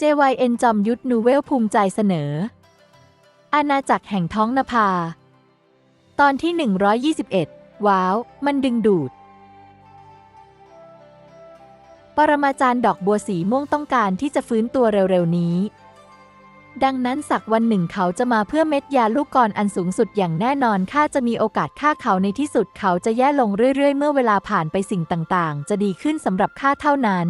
JYN จอมยุทธนูเวลภูมิใจเสนอ อาณาจักรแห่งท้องนภา ตอนที่ 121 ว้าว มันดึงดูด ปรมาจารย์ดอกบัวสีม่วงต้องการที่จะฟื้นตัวเร็วๆนี้ ดังนั้นสักวันหนึ่งเขาจะมาเพื่อเม็ดยาลูกกรอันสูงสุดอย่างแน่นอนข้าจะมีโอกาสฆ่าเขาในที่สุดเขาจะแย่ลงเรื่อยๆ เมื่อเวลาผ่านไปสิ่งต่างๆ จะดีขึ้นสำหรับข้าเท่านั้น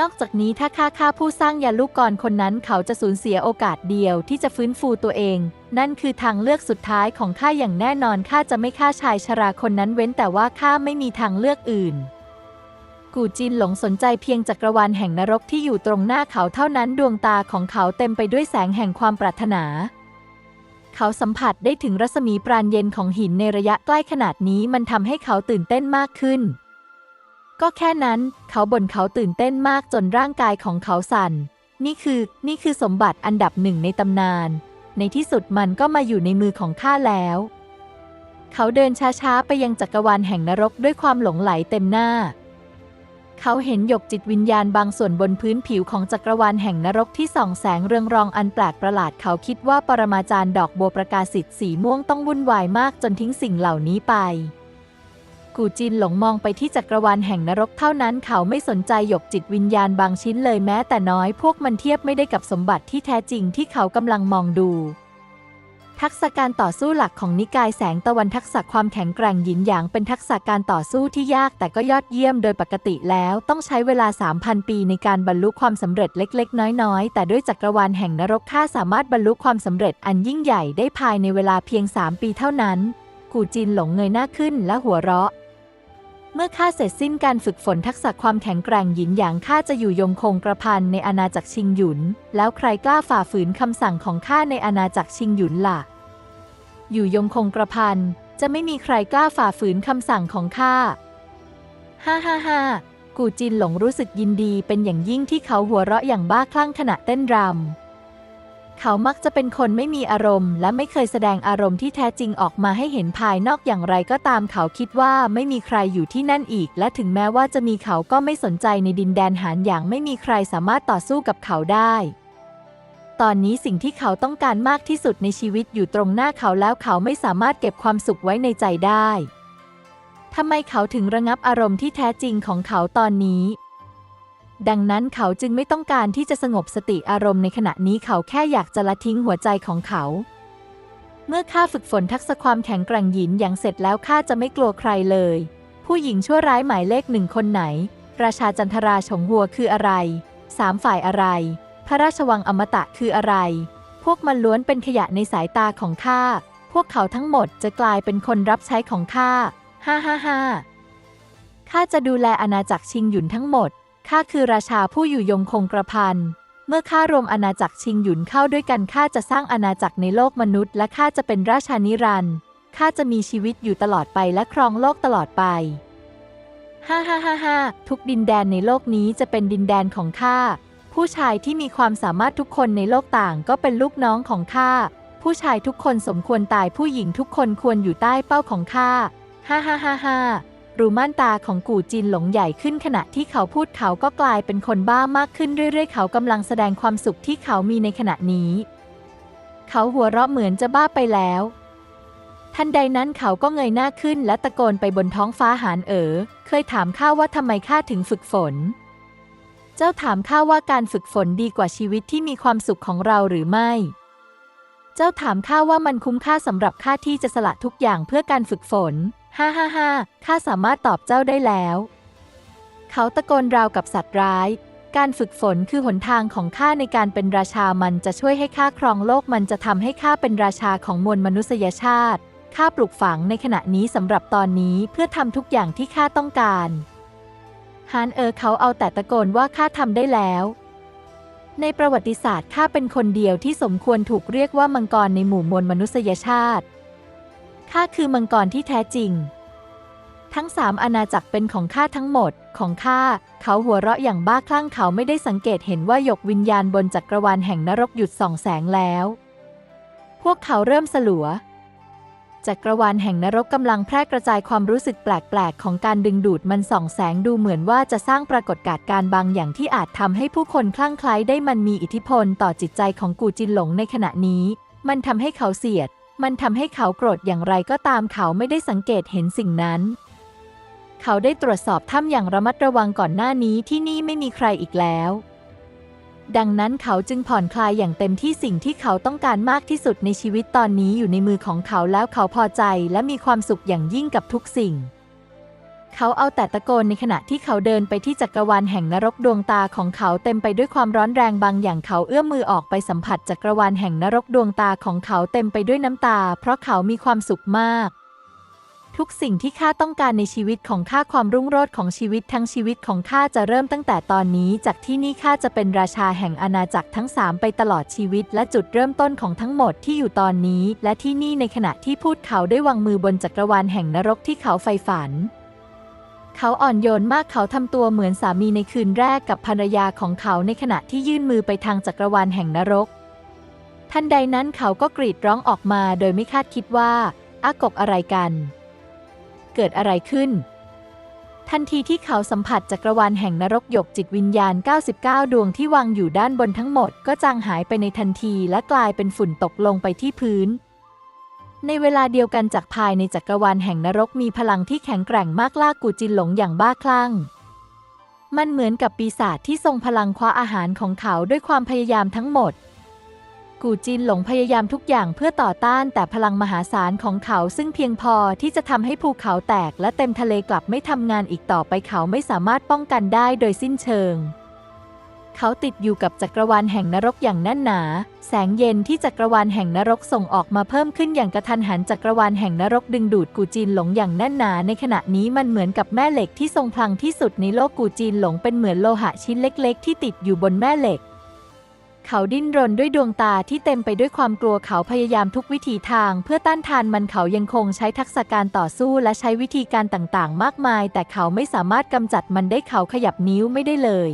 นอกจากนี้ถ้าข้าฆ่าผู้สร้างยาลูกกรคนนั้นเขาจะสูญเสียโอกาสเดียวที่จะฟื้นฟูตัวเอง นั่นคือทางเลือกสุดท้ายของข้าอย่างแน่นอนข้าจะไม่ฆ่าชายชราคนนั้นเว้นแต่ว่าข้าไม่มีทางเลือกอื่น กูจินหลงสนใจเพียงจักรวาลแห่งนรกที่อยู่ตรงหน้าเขาเท่านั้นดวงตาของเขาเต็มไปด้วยแสงแห่งความปรารถนา เขาสัมผัสได้ถึงรัศมีปราณเย็นของหินในระยะใกล้ขนาดนี้มันทำให้เขาตื่นเต้นมากขึ้น ก็แค่นั้นเขาบ่นเขาตื่นเต้นมากจนร่างกายของเขาสั่น นี่คือ นี่คือสมบัติอันดับหนึ่งในตำนาน ในที่สุดมันก็มาอยู่ในมือของข้าแล้ว เขาเดินช้าๆ ไปยังจักรวาลแห่งนรกด้วยความหลงไหลเต็มหน้า เขาเห็นหยกจิตวิญญาณบางส่วนบนพื้นผิวของจักรวาลแห่งนรกที่ส่องแสงเรืองรองอันแปลกประหลาดเขาคิดว่าปรมาจารย์ดอกบัวประกาศสิทธิ์สีม่วงต้องวุ่นวายมากจนทิ้งสิ่งเหล่านี้ไป กูจินหลงมองไปที่จักรวาลแห่งนรกเท่านั้นเขาไม่สนใจหยกจิตวิญญาณบางชิ้นเลยแม้แต่น้อยพวกมันเทียบไม่ได้กับสมบัติที่แท้จริงที่เขากำลังมองดู ทักษะการต่อสู้หลักของนิกายแสงตะวันทักษะความแข็งแกร่งหยินหยางเป็นทักษะการต่อสู้ที่ยากแต่ก็ยอดเยี่ยมโดยปกติแล้วต้องใช้เวลา 3,000 ปีในการบรรลุความสำเร็จเล็ก ๆ น้อยๆ แต่ด้วยจักรวาลแห่งนรกข้าสามารถบรรลุความสำเร็จอันยิ่งใหญ่ได้ภายในเวลาเพียง 3 ปีเท่านั้น กูจินหลงเงยหน้าขึ้นและหัวเราะ เมื่อข้าเสร็จสิ้นการฝึกฝนทักษะความแข็งแกร่งหยินหยางข้าจะอยู่ยงคงกระพันในอาณาจักรชิงหยุน แล้วใครกล้าฝ่าฝืนคำสั่งของข้าในอาณาจักรชิงหยุนล่ะ อยู่ยงคงกระพันจะไม่มีใครกล้าฝ่าฝืนคำสั่งของข้า ฮ่าฮ่าฮ่ากูจินหลงรู้สึกยินดีเป็นอย่างยิ่งที่เขาหัวเราะอย่างบ้าคลั่งขณะเต้นรำ เขามักจะเป็นคนไม่มีอารมณ์ และไม่เคยแสดงอารมณ์ที่แท้จริงออกมาให้เห็นภายนอกอย่างไรก็ตามเขาคิดว่าไม่มีใครอยู่ที่นั่นอีก และถึงแม้ว่าจะมีเขาก็ไม่สนใจในดินแดนหานอย่างไม่มีใครสามารถต่อสู้กับเขาได้ ตอนนี้สิ่งที่เขาต้องการมากที่สุดในชีวิตอยู่ตรงหน้าเขาแล้วเขาไม่สามารถเก็บความสุขไว้ในใจได้ทำไมเขาถึงระงับอารมณ์ที่แท้จริงของเขาตอนนี้ ดังนั้นเขาจึงไม่ต้องการที่จะสงบสติอารมณ์ในขณะนี้เขาแค่อยากจะละทิ้งหัวใจของเขา เมื่อข้าฝึกฝนทักษะความแข็งแกร่งหยินอย่างเสร็จแล้วข้าจะไม่กลัวใครเลย ผู้หญิงชั่วร้ายหมายเลขหนึ่งคนไหน ราชาจันทราชงหัวคืออะไร สามฝ่ายอะไร พระราชวังอมตะคืออะไร พวกมันล้วนเป็นขยะในสายตาของข้า พวกเขาทั้งหมดจะกลายเป็นคนรับใช้ของข้า ฮ่าฮ่าฮ่าข้าจะดูแลอาณาจักรชิงหยุนทั้งหมด ข้าคือราชาผู้อยู่ยงคงกระพัน เมื่อข้ารวมอาณาจักรชิงหยุนเข้าด้วยกันข้าจะสร้างอาณาจักรในโลกมนุษย์ และข้าจะเป็นราชานิรันดร์ข้าจะมีชีวิตอยู่ตลอดไปและครองโลกตลอดไปฮ่าฮ่าฮ่าฮ่าทุกดินแดนในโลกนี้จะเป็นดินแดนของข้า ผู้ชายที่มีความสามารถทุกคนในโลกต่างก็เป็นลูกน้องของข้า ผู้ชายทุกคนสมควรตายผู้หญิงทุกคนควรอยู่ใต้เป้าของข้า ฮ่าฮ่าฮ่าฮ่า รูม่านตาของกู่จินหลงใหญ่ขึ้นขณะที่เขาพูดเขาก็กลายเป็นคนบ้ามากขึ้นเรื่อย ๆ เขากำลังแสดงความสุขที่เขามีในขณะนี้ เขาหัวเราะเหมือนจะบ้าไปแล้ว ทันใดนั้นเขาก็เงยหน้าขึ้นและตะโกนไปบนท้องฟ้าหานเอ๋อเคยถามข้าว่าทำไมข้าถึงฝึกฝน เจ้าถามข้าว่าการฝึกฝนดีกว่าชีวิตที่มีความสุขของเราหรือไม่เจ้าถามข้าว่ามันคุ้มค่าสำหรับข้าที่จะสละทุกอย่างเพื่อการฝึกฝน ฮ่าฮ่าฮ่าข้าสามารถตอบเจ้าได้แล้ว เขาตะโกนราวกับสัตว์ร้าย การฝึกฝนคือหนทางของข้าในการเป็นราชามันจะช่วยให้ข้าครองโลกมันจะทำให้ข้าเป็นราชาของมวลมนุษยชาติ ข้าปลูกฝังในขณะนี้สำหรับตอนนี้เพื่อทำทุกอย่างที่ข้าต้องการฮานเออเขาเอาแต่ตะโกนว่าข้าทำได้แล้ว ในประวัติศาสตร์ข้าเป็นคนเดียวที่สมควรถูกเรียกว่ามังกรในหมู่มวลมนุษยชาติ ข้าคือมังกรที่แท้จริง ทั้งสามอาณาจักรเป็นของข้าทั้งหมด ของข้า เขาหัวเราะอย่างบ้าคลั่งเขาไม่ได้สังเกตเห็นว่าหยกวิญญาณบนจักรวาลแห่งนรกหยุดส่องแสงแล้ว พวกเขาเริ่มสลัวจักรวาลแห่งนรกกำลังแพร่กระจายความรู้สึกแปลก ๆ ของการดึงดูดมันส่องแสงดูเหมือนว่าจะสร้างปรากฏการณ์การบางอย่างที่อาจทำให้ผู้คนคลั่งไคล้ได้มันมีอิทธิพลต่อจิตใจของกูจินหลงในขณะนี้ มันทำให้เขาเสียด มันทำให้เขาโกรธอย่างไรก็ตามเขาไม่ได้สังเกตเห็นสิ่งนั้น เขาได้ตรวจสอบถ้ำอย่างระมัดระวังก่อนหน้านี้ที่นี่ไม่มีใครอีกแล้ว ดังนั้นเขาจึงผ่อนคลายอย่างเต็มที่สิ่งที่เขาต้องการมากที่สุดในชีวิตตอนนี้อยู่ในมือของเขาแล้วเขาพอใจและมีความสุขอย่างยิ่งกับทุกสิ่ง เขาเอาแต่ตะโกนในขณะที่เขาเดินไปที่จักรวาลแห่งนรกดวงตาของเขาเต็มไปด้วยความร้อนแรงบางอย่างเขาเอื้อมมือออกไปสัมผัสจักรวาลแห่งนรกดวงตาของเขาเต็มไปด้วยน้ำตา เพราะเขามีความสุขมาก ทุกสิ่งที่ข้าต้องการในชีวิตของข้าความรุ่งโรจน์ของชีวิตทั้งชีวิตของข้าจะเริ่มตั้งแต่ตอนนี้ จากที่นี่ข้าจะเป็นราชาแห่งอาณาจักรทั้งสามไปตลอดชีวิต และจุดเริ่มต้นของทั้งหมดที่อยู่ตอนนี้ และที่นี่ในขณะที่พูดเขาได้วางมือบนจักรวาลแห่งนรกที่เขาใฝ่ฝัน เขาอ่อนโยนมากเขาทำตัวเหมือนสามีในคืนแรกกับภรรยาของเขาในขณะที่ยื่นมือไปทางจักรวาลแห่งนรก ทันใดนั้นเขาก็กรีดร้องออกมาโดยไม่คาดคิดว่าอากกอะไรกัน เกิดอะไรขึ้น ทันทีที่เขาสัมผัสจักรวาลแห่งนรกหยกจิตวิญญาณ 99 ดวงที่วางอยู่ด้านบนทั้งหมด ก็จางหายไปในทันทีและกลายเป็นฝุ่นตกลงไปที่พื้น ในเวลาเดียวกันจากภายในจักรวาลแห่งนรกมีพลังที่แข็งแกร่งมากลากกูจินหลงอย่างบ้าคลั่ง มันเหมือนกับปีศาจที่ทรงพลังคว้าอาหารของเขาด้วยความพยายามทั้งหมด กูจินหลงพยายามทุกอย่างเพื่อต่อต้านแต่พลังมหาศาลของเขาซึ่งเพียงพอที่จะทำให้ภูเขาแตกและเต็มทะเลกลับไม่ทำงานอีกต่อไปเขาไม่สามารถป้องกันได้โดยสิ้นเชิง เขาติดอยู่กับจักรวาลแห่งนรกอย่างแน่นหนา แสงเย็นที่จักรวาลแห่งนรกส่งออกมาเพิ่มขึ้นอย่างกระทันหันจักรวาลแห่งนรกดึงดูดกูจีนหลงอย่างแน่นหนา ในขณะนี้มันเหมือนกับแม่เหล็กที่ทรงพลังที่สุดในโลกกูจีนหลงเป็นเหมือนโลหะชิ้นเล็ก ๆ ที่ติดอยู่บนแม่เหล็กเขาดิ้นรนด้วยดวงตาที่เต็มไปด้วยความกลัวเขาพยายามทุกวิถีทาง เพื่อต้านทานมันเขายังคงใช้ทักษะการต่อสู้และใช้วิธีการต่างๆ มากมาย แต่เขาไม่สามารถกำจัดมันได้เขาขยับนิ้วไม่ได้เลย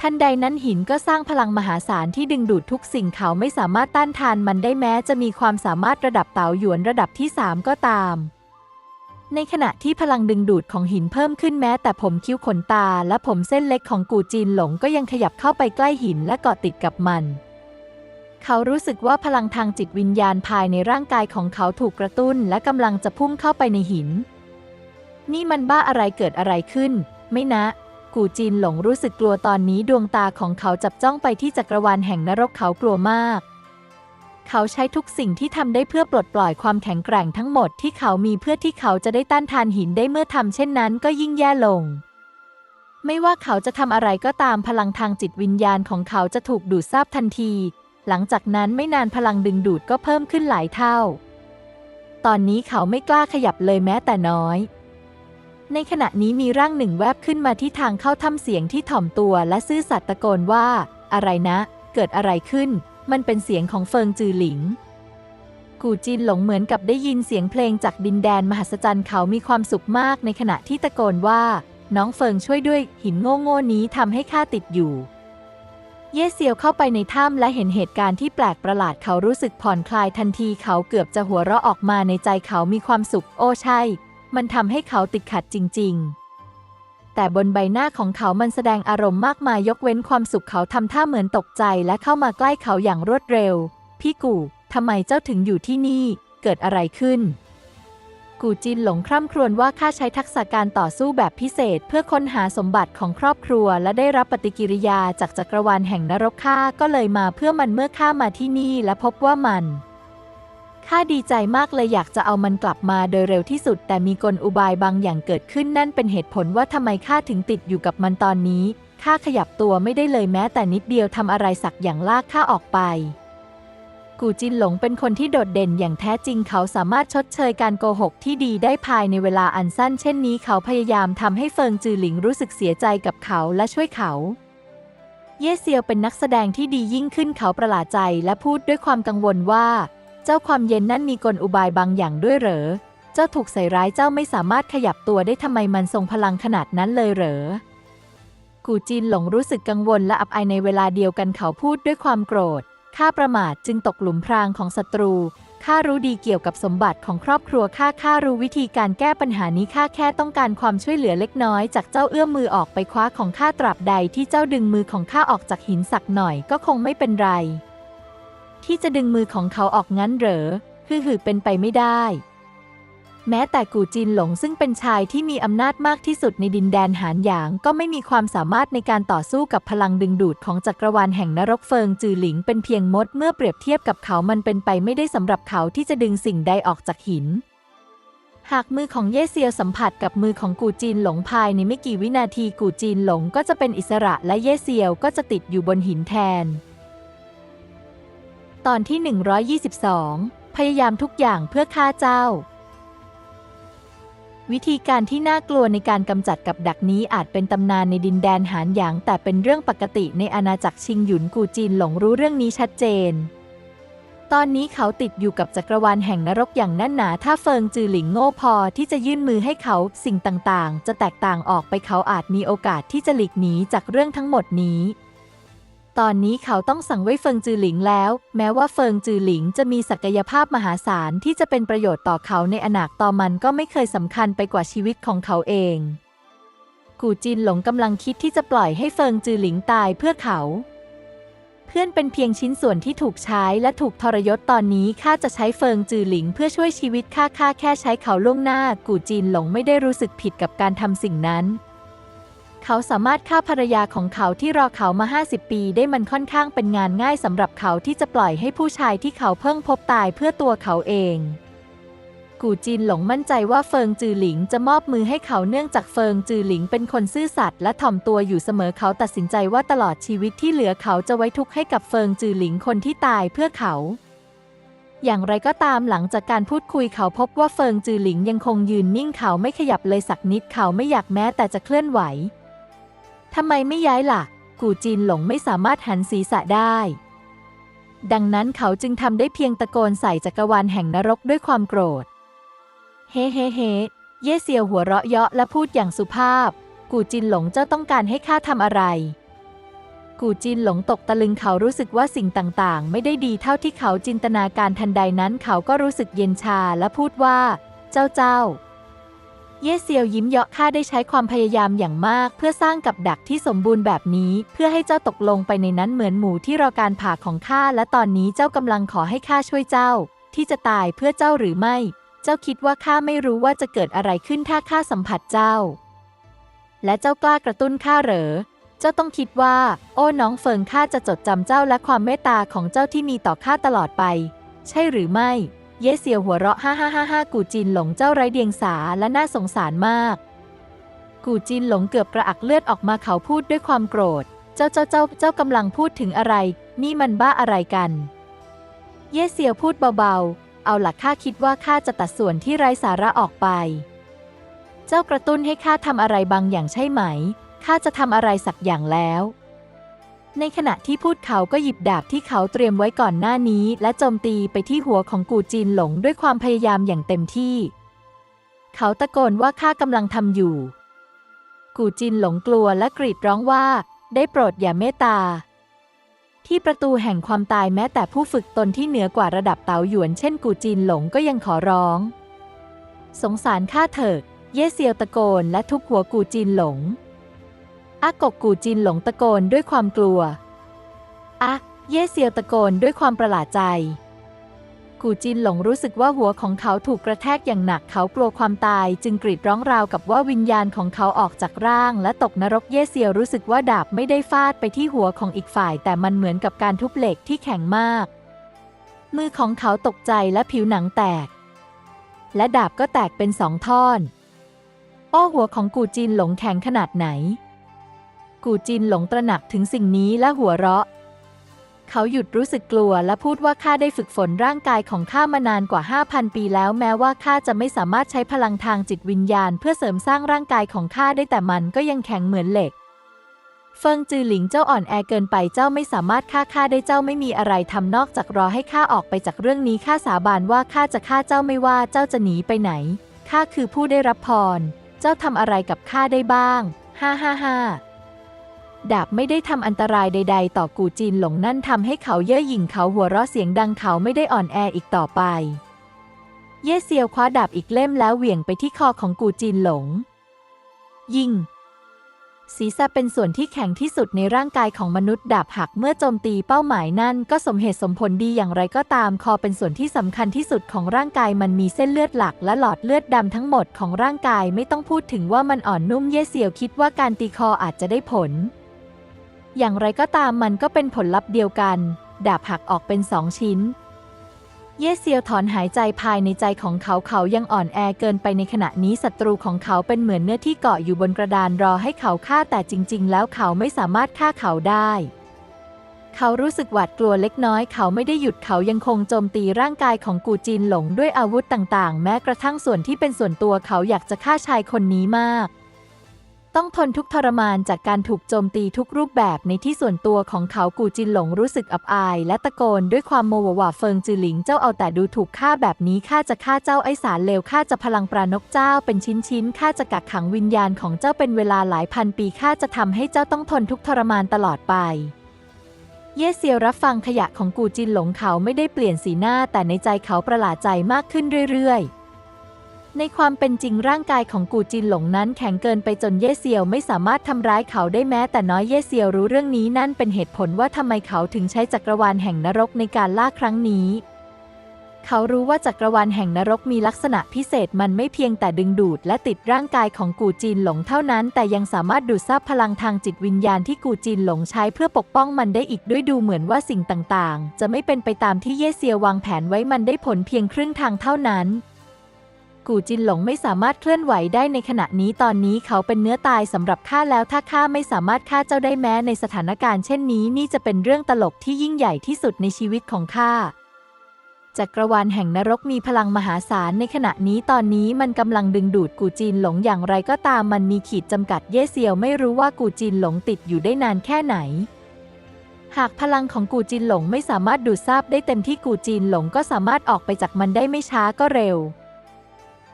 ทันใดนั้นหินก็สร้างพลังมหาศาลที่ดึงดูดทุกสิ่งเขาไม่สามารถต้านทานมันได้แม้จะมีความสามารถระดับเต๋าหยวนระดับที่ 3 ก็ตาม ในขณะที่พลังดึงดูดของหินเพิ่มขึ้นแม้ แต่ผมคิ้วขนตา และผมเส้นเล็กของกูจีนหลงก็ยังขยับเข้าไปใกล้หินและเกาะติดกับมัน เขารู้สึกว่าพลังทางจิตวิญญาณภายในร่างกายของเขาถูกกระตุ้น และกำลังจะพุ่งเข้าไปในหิน นี่มันบ้าอะไรเกิดอะไรขึ้น ไม่นะ กูจีนหลงรู้สึกกลัวตอนนี้ดวงตาของเขาจับจ้องไปที่จักรวาลแห่งนรกเขากลัวมาก เขาใช้ทุกสิ่งที่ทำได้เพื่อปลดปล่อยความแข็งแกร่งทั้งหมดที่เขามีเพื่อที่เขาจะได้ต้านทานหินได้เมื่อทำเช่นนั้นก็ยิ่งแย่ลง ไม่ว่าเขาจะทำอะไรก็ตามพลังทางจิตวิญญาณของเขาจะถูกดูดซาบทันที หลังจากนั้นไม่นานพลังดึงดูดก็เพิ่มขึ้นหลายเท่า ตอนนี้เขาไม่กล้าขยับเลยแม้แต่น้อย ในขณะนี้มีร่างหนึ่งแวบขึ้นมาที่ทางเข้าถ้ำเสียงที่ถ่อมตัวและซื่อสัตย์ตะโกนว่า อะไรนะ เกิดอะไรขึ้น มันเป็นเสียงของเฟิงจือหลิง กูจินหลงเหมือนกับได้ยินเสียงเพลงจากดินแดนมหัศจรรย์เขามีความสุขมากในขณะที่ตะโกนว่า น้องเฟิงช่วยด้วยหินโง่โง่ๆนี้ทำให้ข้าติดอยู่ เย่เซียวเข้าไปในถ้ำและเห็นเหตุการณ์ที่แปลกประหลาดเขารู้สึกผ่อนคลายทันทีเขาเกือบจะหัวเราะออกมาในใจเขามีความสุข โอ้ใช่ มันทำให้เขาติดขัดจริง ๆ แต่บนใบหน้าของเขามันแสดงอารมณ์มากมายยกเว้นความสุขเขาทำท่าเหมือนตกใจและเข้ามาใกล้เขาอย่างรวดเร็ว พี่กูทำไมเจ้าถึงอยู่ที่นี่ เกิดอะไรขึ้น กูจินหลงคร่ำครวญว่าข้าใช้ทักษะการต่อสู้แบบพิเศษ เพื่อค้นหาสมบัติของครอบครัว และได้รับปฏิกิริยาจากจักรวาลแห่งนรกข้าก็เลยมาเพื่อมันเมื่อข้ามาที่นี่และพบว่ามัน ข้าดีใจมากเลยอยากจะเอามันกลับมาโดยเร็วที่สุด แต่มีกลอุบายบางอย่างเกิดขึ้นนั่นเป็นเหตุผลว่าทำไมข้าถึงติดอยู่กับมันตอนนี้ข้าขยับตัวไม่ได้เลยแม้แต่นิดเดียวทำอะไรสักอย่างลากข้าออกไป กูจินหลงเป็นคนที่โดดเด่นอย่างแท้จริงเขาสามารถชดเชยการโกหกที่ดีได้ภายในเวลาอันสั้น เช่นนี้เขาพยายามทำให้เฟิงจือหลิงรู้สึกเสียใจกับเขาและช่วยเขาเย่เซียวเป็นนักแสดงที่ดียิ่งขึ้นเขาประหลาดใจและพูดด้วยความกังวลว่า เจ้าความเย็นนั่นมีกลอุบายบางอย่างด้วยเหรอ เจ้าถูกใส่ร้ายเจ้าไม่สามารถขยับตัวได้ทำไมมันทรงพลังขนาดนั้นเลยเหรอ กูจินหลงรู้สึกกังวลและอับอายในเวลาเดียวกันเขาพูดด้วยความโกรธ ข้าประมาทจึงตกหลุมพรางของศัตรู ข้ารู้ดีเกี่ยวกับสมบัติของครอบครัวข้า ข้ารู้วิธีการแก้ปัญหานี้ข้าแค่ต้องการความช่วยเหลือเล็กน้อยจากเจ้าเอื้อมมือออกไปคว้าของข้าตราบใดที่เจ้าดึงมือของข้าออกจากหินสักหน่อยก็คงไม่เป็นไร ที่จะดึงมือของเขาออกงั้นเหรอคือหือเป็นไปไม่ได้ แม้แต่กูจินหลงซึ่งเป็นชายที่มีอำนาจมากที่สุดในดินแดนหานหยางก็ไม่มีความสามารถในการต่อสู้กับพลังดึงดูดของจักรวาลแห่งนรกเฟิงจือหลิงเป็นเพียงมดเมื่อเปรียบเทียบกับเขามันเป็นไปไม่ได้สำหรับเขาที่จะดึงสิ่งใดออกจากหินหากมือของเย่เซียวสัมผัสกับมือของกูจีนหลงภายในไม่กี่วินาทีกูจีนหลงก็จะเป็นอิสระและเย่เซียวก็จะติดอยู่บนหินแทน ตอนที่ 122 พยายามทุกอย่างเพื่อฆ่าเจ้า วิธีการที่น่ากลัวในการกำจัดกับดักนี้อาจเป็นตำนานในดินแดนหานหยาง แต่เป็นเรื่องปกติในอาณาจักรชิงหยุนกูจีนหลงรู้เรื่องนี้ชัดเจน ตอนนี้เขาติดอยู่กับจักรวาลแห่งนรกอย่างแน่นหนา ถ้าเฟิงจือหลิงโง่พอที่จะยื่นมือให้เขาสิ่งต่างๆ จะแตกต่างออกไปเขาอาจมีโอกาสที่จะหลีกหนีจากเรื่องทั้งหมดนี้ ตอนนี้เขาต้องสั่งไว้เฟิงจือหลิงแล้ว แม้ว่าเฟิงจือหลิงจะมีศักยภาพมหาศาลที่จะเป็นประโยชน์ต่อเขาในอนาคตต่อมันก็ไม่เคยสำคัญไปกว่าชีวิตของเขาเอง กูจินหลงกำลังคิดที่จะปล่อยให้เฟิงจือหลิงตายเพื่อเขา เพื่อนเป็นเพียงชิ้นส่วนที่ถูกใช้และถูกทรยศตอนนี้ข้าจะใช้เฟิงจือหลิงเพื่อช่วยชีวิตข้าข้าแค่ใช้เขาล่วงหน้า กูจินหลงไม่ได้รู้สึกผิดกับการทำสิ่งนั้น เขาสามารถฆ่าภรรยาของเขาที่รอเขามา 50 ปีได้มันค่อนข้างเป็นงานง่ายสำหรับเขาที่จะปล่อยให้ผู้ชายที่เขาเพิ่งพบตายเพื่อตัวเขาเอง กูจินหลงมั่นใจว่าเฟิงจือหลิงจะมอบมือให้เขาเนื่องจากเฟิงจือหลิงเป็นคนซื่อสัตย์และถ่อมตัวอยู่เสมอเขาตัดสินใจว่าตลอดชีวิตที่เหลือเขาจะไว้ทุกข์ให้กับเฟิงจือหลิงคนที่ตายเพื่อเขาอย่างไรก็ตามหลังจากการพูดคุยเขาพบว่าเฟิงจือหลิงยังคงยืนนิ่งเขาไม่ขยับเลยสักนิดเขาไม่อยากแม้แต่จะเคลื่อนไหว ทำไมไม่ย้ายล่ะ กูจีนหลงไม่สามารถหันศีรษะได้ ดังนั้นเขาจึงทำได้เพียงตะโกนใส่จักรวาลแห่งนรกด้วยความโกรธ เฮ้เฮ้เฮ้เย่เซียวหัวเราะเยาะและพูดอย่างสุภาพ กูจินหลงเจ้าต้องการให้ข้าทำอะไร กูจินหลงตกตะลึงเขารู้สึกว่าสิ่งต่างๆ ไม่ได้ดีเท่าที่เขาจินตนาการทันใดนั้นเขาก็รู้สึกเย็นชาและพูดว่า เจ้าเจ้า เย่เซียวยิ้มเยาะข้าได้ใช้ความพยายามอย่างมาก เพื่อสร้างกับดักที่สมบูรณ์แบบนี้ เพื่อให้เจ้าตกลงไปในนั้นเหมือนหมูที่รอการผ่าของข้าและตอนนี้เจ้ากำลังขอให้ข้าช่วยเจ้า ที่จะตายเพื่อเจ้าหรือไม่ เจ้าคิดว่าข้าไม่รู้ว่าจะเกิดอะไรขึ้นถ้าข้าสัมผัสเจ้า และเจ้ากล้ากระตุ้นข้าเหรอ เจ้าต้องคิดว่า โอ้น้องเฟิงข้าจะจดจำเจ้าและความเมตตาของเจ้าที่มีต่อข้าตลอดไป ใช่หรือไม่ เย่เซียวหัวเราะฮ่าฮ่าฮ่าฮ่ากูจินหลงเจ้าไร้เดียงสาและน่าสงสารมาก กูจินหลงเกือบกระอักเลือดออกมาเขาพูดด้วยความโกรธ เจ้าเจ้าเจ้าเจ้ากำลังพูดถึงอะไร นี่มันบ้าอะไรกัน เย่เซียวพูดเบาๆ เอาหล่ะข้าคิดว่าข้าจะตัดส่วนที่ไร้สาระออกไป เจ้ากระตุ้นให้ข้าทำอะไรบางอย่างใช่ไหมข้าจะทำอะไรสักอย่างแล้ว ในขณะที่พูดเขาก็หยิบดาบที่เขาเตรียมไว้ก่อนหน้านี้ และโจมตีไปที่หัวของกูจีนหลงด้วยความพยายามอย่างเต็มที่ เขาตะโกนว่าข้ากำลังทำอยู่ กูจินหลงกลัวและกรีดร้องว่า ได้โปรดอย่าเมตตา ที่ประตูแห่งความตายแม้แต่ผู้ฝึกตนที่เหนือกว่าระดับเต๋าหยวนเช่นกูจินหลงก็ยังขอร้อง สงสารข้าเถิด เย่เซียวตะโกนและทุบหัวกูจินหลง อากกกูจินหลงตะโกนด้วยความกลัว อะ เย่เซียวตะโกนด้วยความประหลาดใจ กูจินหลงรู้สึกว่าหัวของเขาถูกกระแทกอย่างหนักเขากลัวความตายจึงกรีดร้องราวกับว่าวิญญาณของเขาออกจากร่างและตกนรกเย่เซียวรู้สึกว่าดาบไม่ได้ฟาดไปที่หัวของอีกฝ่าย แต่มันเหมือนกับการทุบเหล็กที่แข็งมาก มือของเขาตกใจและผิวหนังแตก และดาบก็แตกเป็นสองท่อน อ้อหัวของกูจินหลงแข็งขนาดไหน กูจินหลงตระหนักถึงสิ่งนี้และหัวเราะ เขาหยุดรู้สึกกลัวและพูดว่าข้าได้ฝึกฝนร่างกายของข้ามานานกว่า 5,000 ปีแล้วแม้ว่าข้าจะไม่สามารถใช้พลังทางจิตวิญญาณ เพื่อเสริมสร้างร่างกายของข้าได้แต่มันก็ยังแข็งเหมือนเหล็กเฟิงจือหลิงเจ้าอ่อนแอเกินไปเจ้าไม่สามารถฆ่าข้าได้เจ้าไม่มีอะไรทำนอกจากรอให้ข้าออกไปจากเรื่องนี้ข้าสาบานว่าข้าจะฆ่าเจ้าไม่ว่าเจ้าจะหนีไปไหนข้าคือผู้ได้รับพร เจ้าทำอะไรกับข้าได้บ้าง ฮ่าฮ่าฮ่า ดาบไม่ได้ทำอันตรายใด ๆ ต่อกูจีนหลงนั่นทำให้เขาเย่อหยิ่งเขาหัวเราะเสียงดังเขาไม่ได้อ่อนแออีกต่อไป เย่เซียวคว้าดาบอีกเล่มแล้วเหวี่ยงไปที่คอของกูจีนหลง ยิง ศีรษะเป็นส่วนที่แข็งที่สุดในร่างกายของมนุษย์ดาบหักเมื่อโจมตีเป้าหมายนั่นก็สมเหตุสมผลดีอย่างไรก็ตามคอเป็นส่วนที่สำคัญที่สุดของร่างกายมันมีเส้นเลือดหลักและหลอดเลือดดำทั้งหมดของร่างกายไม่ต้องพูดถึงว่ามันอ่อนนุ่มเย่เซียวคิดว่าการตีคออาจจะได้ผล อย่างไรก็ตามมันก็เป็นผลลัพธ์เดียวกัน ดาบหักออกเป็นสองชิ้น เย่เซียวถอนหายใจภายในใจของเขาเขายังอ่อนแอเกินไปในขณะนี้ศัตรูของเขาเป็นเหมือนเนื้อที่เกาะอยู่บนกระดานรอให้เขาฆ่าแต่จริง ๆ แล้วเขาไม่สามารถฆ่าเขาได้ เขารู้สึกหวาดกลัวเล็กน้อย เขาไม่ได้หยุดเขายังคงโจมตีร่างกายของกูจีนหลงด้วยอาวุธต่างๆ แม้กระทั่งส่วนที่เป็นส่วนตัวเขาอยากจะฆ่าชายคนนี้มาก ต้องทนทุกทรมานจากการถูกโจมตีทุกรูปแบบในที่ส่วนตัวของเขากูจินหลงรู้สึกอับอาย และตะโกนด้วยความโมโหว่าเฟิงจือหลิงเจ้าเอาแต่ดูถูกข้าแบบนี้ข้าจะฆ่าเจ้าไอสารเลวข้าจะพลังปรานกเจ้าเป็นชิ้นๆข้าจะกักขังวิญญาณของเจ้าเป็นเวลาหลายพันปีข้าจะทำให้เจ้าต้องทนทุกทรมานตลอดไป เย่เซียวรับฟังขยะของกูจินหลงเขาไม่ได้เปลี่ยนสีหน้าแต่ในใจเขาประหลาดใจมากขึ้นเรื่อยๆ ในความเป็นจริงร่างกายของกูจินหลงนั้นแข็งเกินไปจนเย่เซียวไม่สามารถทำร้ายเขาได้แม้แต่น้อยเย่เซียวรู้เรื่องนี้นั่นเป็นเหตุผลว่าทำไมเขาถึงใช้จักรวาลแห่งนรกในการล่าครั้งนี้ เขารู้ว่าจักรวาลแห่งนรกมีลักษณะพิเศษมันไม่เพียงแต่ดึงดูดและติดร่างกายของกูจีนหลงเท่านั้น แต่ยังสามารถดูดซับพลังทางจิตวิญญาณที่กูจีนหลงใช้เพื่อปกป้องมันได้อีกด้วยดูเหมือนว่าสิ่งต่างๆ จะไม่เป็นไปตามที่เย่เซียววางแผนไว้มันได้ผลเพียงครึ่งทางเท่านั้น กูจินหลงไม่สามารถเคลื่อนไหวได้ในขณะนี้ตอนนี้เขาเป็นเนื้อตายสำหรับข้าแล้วถ้าข้าไม่สามารถฆ่าเจ้าได้แม้ในสถานการณ์เช่นนี้นี่จะเป็นเรื่องตลกที่ยิ่งใหญ่ที่สุดในชีวิตของข้าจักรวาลแห่งนรกมีพลังมหาศาลในขณะนี้ตอนนี้มันกำลังดึงดูดกูจีนหลงอย่างไรก็ตามมันมีขีดจำกัดเย่เซียวไม่รู้ว่ากูจีนหลงติดอยู่ได้นานแค่ไหน หากพลังของกูจินหลงไม่สามารถดูดซาบได้เต็มที่กูจินหลงก็สามารถออกไปจากมันได้ไม่ช้าก็เร็ว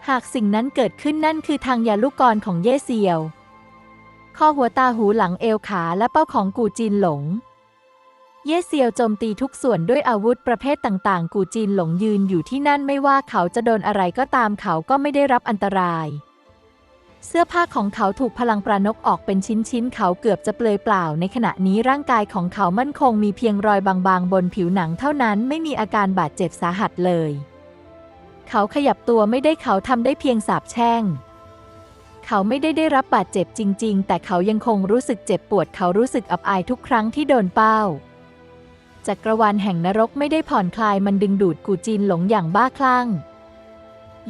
หากสิ่งนั้นเกิดขึ้นนั่นคือทางยาลูกกรของเย่เซียว ข้อหัวตาหูหลังเอวขาและเป้าของกูจินหลง เย่เซียวโจมตีทุกส่วนด้วยอาวุธประเภทต่างๆ กูจินหลงยืนอยู่ที่นั่นไม่ว่าเขาจะโดนอะไรก็ตามเขาก็ไม่ได้รับอันตราย เสื้อผ้าของเขาถูกพลังปรานกออกเป็นชิ้นๆ เขาเกือบจะเปลือยเปล่า ในขณะนี้ร่างกายของเขามั่นคงมีเพียงรอยบางๆ บนผิวหนังเท่านั้นไม่มีอาการบาดเจ็บสาหัสเลย เขาขยับตัวไม่ได้เขาทำได้เพียงสาบแช่ง เขาไม่ได้ได้รับบาดเจ็บจริง ๆ แต่เขายังคงรู้สึกเจ็บปวดเขารู้สึกอับอายทุกครั้งที่โดนเป้าจักรวาลแห่งนรกไม่ได้ผ่อนคลายมันดึงดูดกูจีนหลงอย่างบ้าคลั่ง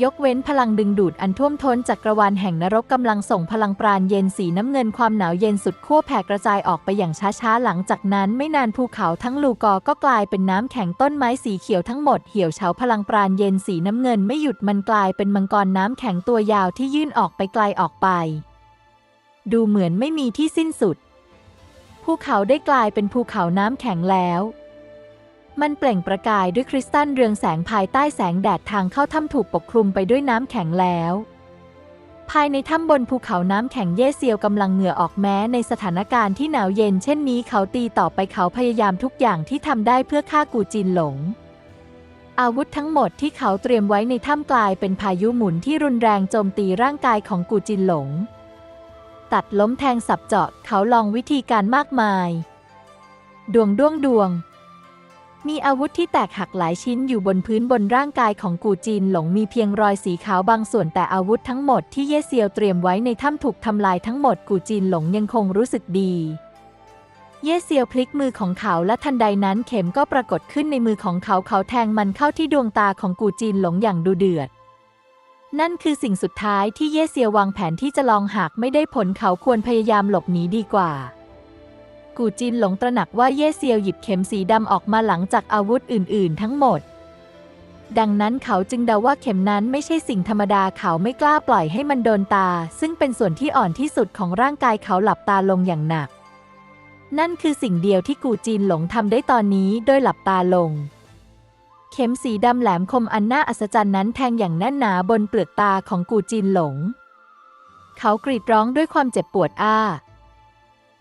ยกเว้นพลังดึงดูดอันท่วมท้นจักรวาลแห่งนรกกำลังส่งพลังปราณเย็นสีน้ำเงินความหนาวเย็นสุดขั้วแผ่กระจายออกไปอย่างช้าๆ หลังจากนั้นไม่นานภูเขาทั้งลูกอก็กลายเป็นน้ำแข็งต้นไม้สีเขียวทั้งหมดเหี่ยวเฉาพลังปราณเย็นสีน้ำเงินไม่หยุดมันกลายเป็นมังกรน้ำแข็งตัวยาวที่ยื่นออกไปไกลออกไป ดูเหมือนไม่มีที่สิ้นสุดภูเขาได้กลายเป็นภูเขาน้ำแข็งแล้ว มันเปล่งประกายด้วยคริสตัลเรืองแสงภายใต้แสงแดดทางเข้าถ้ำถูกปกคลุมไปด้วยน้ำแข็งแล้ว ภายในถ้ำบนภูเขาน้ำแข็งเย่เซียวกำลังเหงื่อออกแม้ในสถานการณ์ที่หนาวเย็นเช่นนี้เขาตีต่อไปเขาพยายามทุกอย่างที่ทำได้เพื่อฆ่ากูจินหลง อาวุธทั้งหมดที่เขาเตรียมไว้ในถ้ำกลายเป็นพายุหมุนที่รุนแรงโจมตีร่างกายของกูจินหลง ตัดล้มแทงสับเจาะเขาลองวิธีการมากมาย ดวงด้วงดวง มีอาวุธที่แตกหักหลายชิ้นอยู่บนพื้นบนร่างกายของกูจีนหลงมีเพียงรอยสีขาวบางส่วนแต่อาวุธทั้งหมดที่เย่เซียวเตรียมไว้ในถ้ำถูกทำลายทั้งหมดกูจีนหลงยังคงรู้สึกดี เย่เซียวพลิกมือของเขาและทันใดนั้นเข็มก็ปรากฏขึ้นในมือของเขาเขาแทงมันเข้าที่ดวงตาของกูจีนหลงอย่างดูเดือด นั่นคือสิ่งสุดท้ายที่เย่เซียววางแผนที่จะลองหากไม่ได้ผลเขาควรพยายามหลบหนีดีกว่า กูจินหลงตระหนักว่าเย่เซียวหยิบเข็มสีดำออกมาหลังจากอาวุธอื่น ๆ ทั้งหมด ดังนั้นเขาจึงเดาว่าเข็มนั้นไม่ใช่สิ่งธรรมดาเขาไม่กล้าปล่อยให้มันโดนตา ซึ่งเป็นส่วนที่อ่อนที่สุดของร่างกายเขาหลับตาลงอย่างหนัก นั่นคือสิ่งเดียวที่กูจีนหลงทำได้ตอนนี้โดยหลับตาลงเข็มสีดำแหลมคมอันน่าอัศจรรย์นั้นแทงอย่างแน่นหนาบนเปลือกตาของกูจีนหลง เขากรีดร้องด้วยความเจ็บปวดอ้า